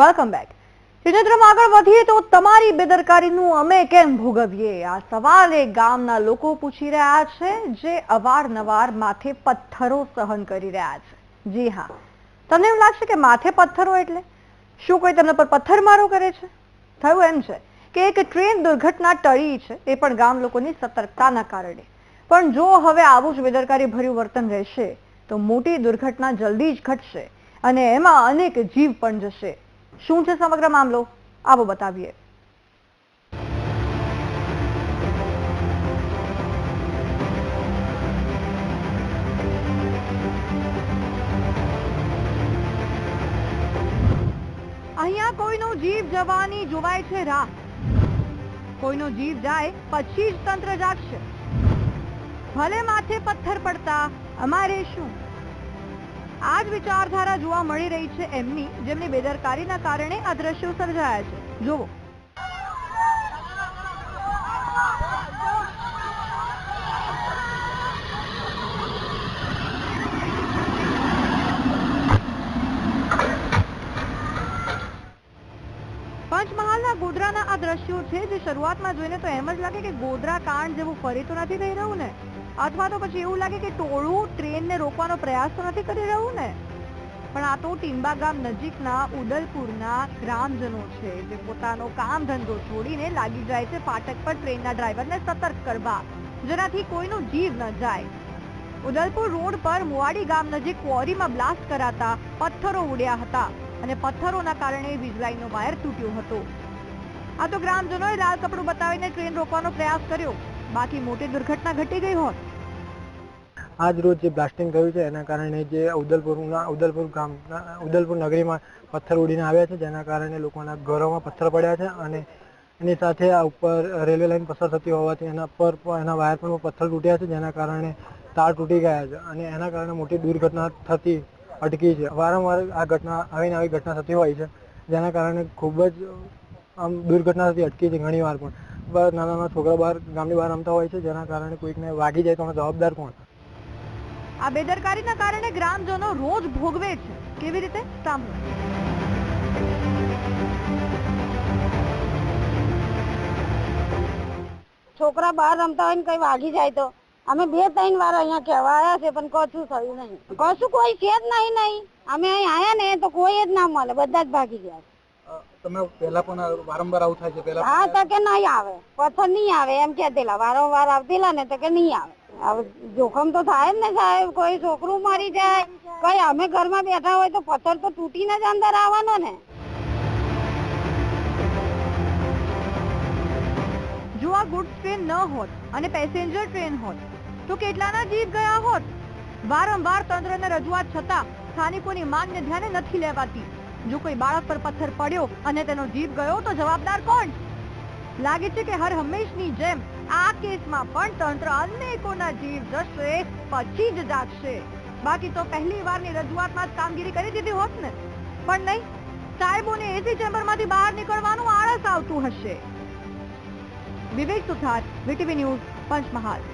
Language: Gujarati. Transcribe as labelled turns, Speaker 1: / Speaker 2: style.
Speaker 1: વેલકમ બેક ત્રિનેત્રમાં આગળ વધીએ તો તમારી બેદરકારીનું અમે કેમ ભોગવીએ? આ સવાલ એ ગામના લોકો પૂછી રહ્યા છે, જે અવારનવાર માથે પથ્થરો સહન કરી રહ્યા છે. જી હા. તમને એમ લાગશે કે માથે પથ્થરો એટલે? શું કોઈ તમને પર પથ્થરમારો કરે છે? થયું એમ છે કે એક ટ્રેન દુર્ઘટના ટળી છે, એ પણ ગામ લોકોની સતર્કતાના કારણે. પણ જો હવે આવું જ બેદરકારી ભર્યું વર્તન રહેશે, તો મોટી દુર્ઘટના જલ્દી જ ઘટશે અને એમાં અનેક જીવ પણ જશે. શું છે સમગ્ર મામલો? આવો બતાવીએ. અહીંયા કોઈનો જીવ જવાની જોવાય છે રાહ કોઈનો જીવ જાય પછી જ તંત્ર જાગશે. ભલે માથે પથ્થર પડતા, અમારે શું? આ જ વિચારધારા જોવા મળી રહી છે એમની, જેમની બેદરકારીના કારણે આ દ્રશ્યો સર્જાયા છે. જુઓ પંચમહાલના ગોધરાના આ દ્રશ્યો છે જે શરૂઆતમાં જોઈને તો એમ જ લાગે કે ગોધરા કાંડ જેવું ફરી તો નથી થઈ રહ્યું ને? અથવા તો પછી એવું લાગે કે ટોળું ટ્રેનને રોકવાનો પ્રયાસ તો નથી કરી રહ્યું ને? પણ આ તો ટીંબા ગામ નજીકના ઉદલપુરના ગ્રામજનો છે, જે પોતાનો કામ ધંધો છોડીને લાગી જાય છે ફાટક પર ટ્રેનના ડ્રાઈવરને સતર્ક કરવા, જેનાથી કોઈનો જીવ ન જાય. ઉદલપુર રોડ પર મુવાડી ગામ નજીક ક્વોરીમાં બ્લાસ્ટ કરાતા પથ્થરો ઉડ્યા હતા. અને પથ્થરોના કારણે વીજલાઈનો વાયર તૂટ્યો હતો. આ તો ગ્રામજનોએ લાલ કપડું બતાવીને ટ્રેન રોકવાનો પ્રયાસ કર્યો. બાકી મોટી દુર્ઘટના ઘટી ગઈ હોત.
Speaker 2: આજ રોજ જે બ્લાસ્ટિંગ થયું છે, એના કારણે જે ઉદલપુરના, ઉદલપુર ગામના ઉદલપુર નગરીમાં પથ્થર ઉડીને આવ્યા છે, જેના કારણે લોકોના ઘરોમાં પથ્થર પડ્યા છે અને એની સાથે આ ઉપર રેલવે લાઇન પસાર થતી હોવાથી એના પર એના વાયર પર પથ્થર તૂટ્યા છે, જેના કારણે તાર તૂટી ગયા છે. અને એના કારણે મોટી દુર્ઘટના થતી અટકી છે. વારંવાર આ ઘટના આવીને આવી ઘટના થતી હોય છે, જેના કારણે ખૂબ જ, આમ દુર્ઘટના થતી અટકી છે ઘણી વાર પણ. નાના નાના છોકરા બહાર, ગામની બહાર રમતા હોય છે, જેના કારણે કોઈકને વાગી જાય તો જવાબદાર કોણ?
Speaker 1: આ બેદરકારીના કારણે ગ્રામજનો રોજ ભોગવે છે. કેવી રીતે? સાંભળો.
Speaker 3: છોકરા બહાર રમતા હોય ને કઈ વાગી જાય તો? અમે બે ત્રણ વાર અહીંયા કહેવા આવ્યા છે પણ કશું થયું નહીં. કશું કોઈ છે જ નહીં નહીં. અમે અહીં આયા ને તો કોઈ જ ના મળે બધા જ ભાગી ગયા
Speaker 2: તમે પહેલા પણ વારંવાર આવું થાય છે? પહેલા
Speaker 3: હા તો કે નહીં આવે. પથ્થર નહીં આવે એમ કહેતેલા. વારંવાર આવતેલા ને તો કે નહીં આવે. હવે જોખમ તો થાય જ ને સાહેબ કોઈ છોકરું મરી જાય કઈ અમે ઘરમાં બેઠા હોય તો પથ્થર તો તૂટીને જ અંદર આવવાનો ને.
Speaker 1: જો આ ગુડ્સ ટ્રેન ન હોત અને પેસેન્જર ટ્રેન હોત તો કેટલાના જીવ ગયા હોત? વારંવાર તંત્રને રજૂઆત છતાં સ્થાનિકોની માંગને ધ્યાને નથી લેવાતી. જો કોઈ બાળક પર પથ્થર પડ્યો અને તેનો જીવ ગયો તો જવાબદાર કોણ? લાગે છે કે હર હંમેશની જેમ આ કેસમાં પણ તંત્ર અનેકોના જીવ જશે, પછી જ જાગશે. બાકી તો પહેલી વારની રજૂઆતમાં જ કામગીરી કરી દીધી હોત ને. પણ નહીં, સાહેબોને એસી ચેમ્બરમાંથી બહાર નીકળવાનું આળસ આવતું હશે. Vivek Suthar, VTV news, Panchmahal.